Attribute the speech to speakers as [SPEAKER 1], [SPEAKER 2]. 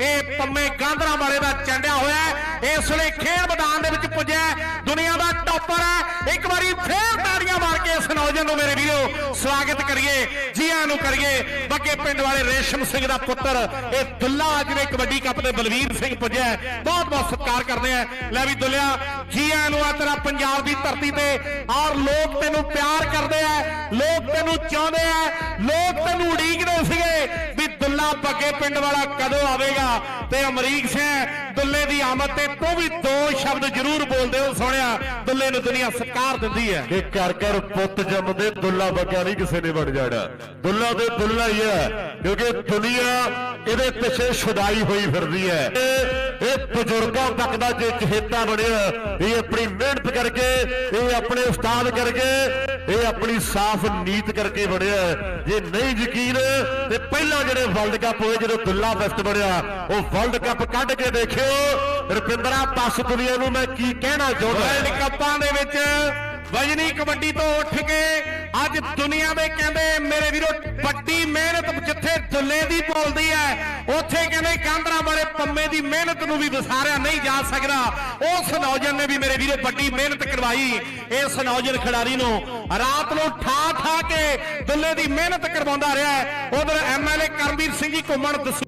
[SPEAKER 1] ਇਹ ਪੰਮੇ ਗਾਂਧਰਾ ਵਾਲੇ ਦਾ ਚੰਡਿਆ ਹੋਇਆ ਇਸ ਵੇਲੇ ਖੇਡ ਮੈਦਾਨ ਦੇ ਵਿੱਚ ਪੁੱਜਿਆ ਦੁਨੀਆ ਦਾ ਟੌਪਰ ਹੈ। ਇੱਕ ਵਾਰੀ ਫੇਰ ਤਾੜੀਆਂ ਮਾਰ ਕੇ ਇਸ ਨੌਜਵਾਨ ਨੂੰ ਮੇਰੇ ਵੀਰੋ ਸਵਾਗਤ ਕਰੀਏ ਜੀ ਨੂੰ ਕਰੀਏ। ਬੱਗੇ ਪਿੰਡ ਵਾਲੇ ਰੇਸ਼ਮ ਸਿੰਘ ਦਾ ਪੁੱਤਰ, ਇਹ ਦੁੱਲਾ ਅੱਜ ਦੇ ਕਬੱਡੀ ਕੱਪ ਦੇ ਬਲਵੀਰ ਸਿੰਘ ਪੁੱਜਿਆ ਬਹੁਤ ਬਹੁਤ ਸਤਿਕਾਰ ਕਰਦੇ ਆ। ਲੈ ਵੀ ਦੁੱਲਿਆ, ਜੀਆਂ ਨੂੰ ਆ ਤੇਰਾ ਪੰਜਾਬ ਦੀ ਧਰਤੀ ਤੇ। ਔਰ ਲੋਕ ਤੈਨੂੰ ਪਿਆਰ ਕਰਦੇ ਆ। ਲੋਕ ਤੈਨੂੰ ਚਾਹੁੰਦੇ ਆ। ਲੋਕ ਬੱਗੇ ਪਿੰਡ ਵਾਲਾ ਕਦੋਂ ਆਵੇਗਾ? ਤੇ ਅਮਰੀਕ ਸਿੰਘ, ਦੁੱਲੇ ਦੀ ਆਮਦ ਤੇ ਤੂੰ ਵੀ ਦੋ ਸ਼ਬਦ ਜ਼ਰੂਰ ਬੋਲਦੇ ਹੋ ਸੋਹਣਿਆ। ਦੁੱਲੇ ਨੂੰ ਦੁਨੀਆ ਸਤਿਕਾਰ ਦਿੰਦੀ ਹੈ।
[SPEAKER 2] ਕਿ ਘਰ ਘਰ ਪੁੱਤ ਜੰਮਦੇ ਦੁੱਲਾ ਬੱਗਾ ਨਹੀਂ ਕਿਸੇ ਨੇ ਬਣ ਜਾਣਾ। ਦੁੱਲਾ ਤੇ ਦੁੱਲਾ ਹੀ ਹੈ, ਕਿਉਂਕਿ ਦੁਨੀਆ ਇਹਦੇ ਪਿੱਛੇ ਛੁਡਾਈ ਹੋਈ ਫਿਰਦੀ ਹੈ। ਇਹ ਬਜ਼ੁਰਗਾਂ ਤੱਕ ਦਾ ਜੇ ਚਹੇਤਾ ਬਣਿਆ, ਇਹ ਆਪਣੀ ਮਿਹਨਤ ਕਰਕੇ, ਇਹ ਆਪਣੇ ਉਸਤਾਦ ਕਰਕੇ ਇਹ ਆਪਣੀ ਸਾਫ਼ ਨੀਤ ਕਰਕੇ ਬਣਿਆ ਜੇ ਨਹੀਂ ਯਕੀਨ, ਤੇ ਪਹਿਲਾਂ ਜਿਹੜੇ ਵਰਲਡ ਕੱਪ ਹੋਏ, ਜਦੋਂ ਦੁੱਲਾ ਬੈਸਟ ਬਣਿਆ ਉਹ ਵਰਲਡ ਕੱਪ ਕੱਢ ਕੇ ਦੇਖਿਓ। ਰੁਪਿੰਦਰਾ ਪੱਸ ਦੁਨੀਆ ਨੂੰ ਮੈਂ ਕੀ ਕਹਿਣਾ ਚਾਹੁੰਦਾ
[SPEAKER 1] ਵਰਲਡ ਕੱਪਾਂ ਦੇ ਵਿੱਚ ਵਜਨੀ ਕਬੱਡੀ ਤੋਂ ਉੱਠ ਕੇ ਅੱਜ ਦੁਨੀਆ ਦੇ ਕਹਿੰਦੇ, ਮੇਰੇ ਵੀਰੋ, ਵੱਡੀ ਮਿਹਨਤ ਜਿੱਥੇ ਦੁੱਲੇ ਦੀ ਬੋਲਦੀ ਹੈ। ਉੱਥੇ ਕਹਿੰਦੇ ਕਾਂਦਰਾ ਵਾਲੇ ਪੰਮੇ ਦੀ ਮਿਹਨਤ ਨੂੰ ਵੀ ਵਿਸਾਰਿਆ ਨਹੀਂ ਜਾ ਸਕਦਾ। ਉਸ ਨੌਜਵਾਨ ਨੇ ਵੀ ਮੇਰੇ ਵੀਰੇ ਵੱਡੀ ਮਿਹਨਤ ਕਰਵਾਈ। ਇਸ ਨੌਜਵਾਨ ਖਿਡਾਰੀ ਨੂੰ ਰਾਤ ਨੂੰ ਠਾ ਠਾ ਕੇ ਦੁੱਲੇ ਦੀ ਮਿਹਨਤ ਕਰਵਾਉਂਦਾ ਰਿਹਾ ਉਧਰ ਐਮਐਲਏ ਕਰਮਵੀਰ ਸਿੰਘ ਜੀ ਘੁੰਮਣ, ਦਸੂ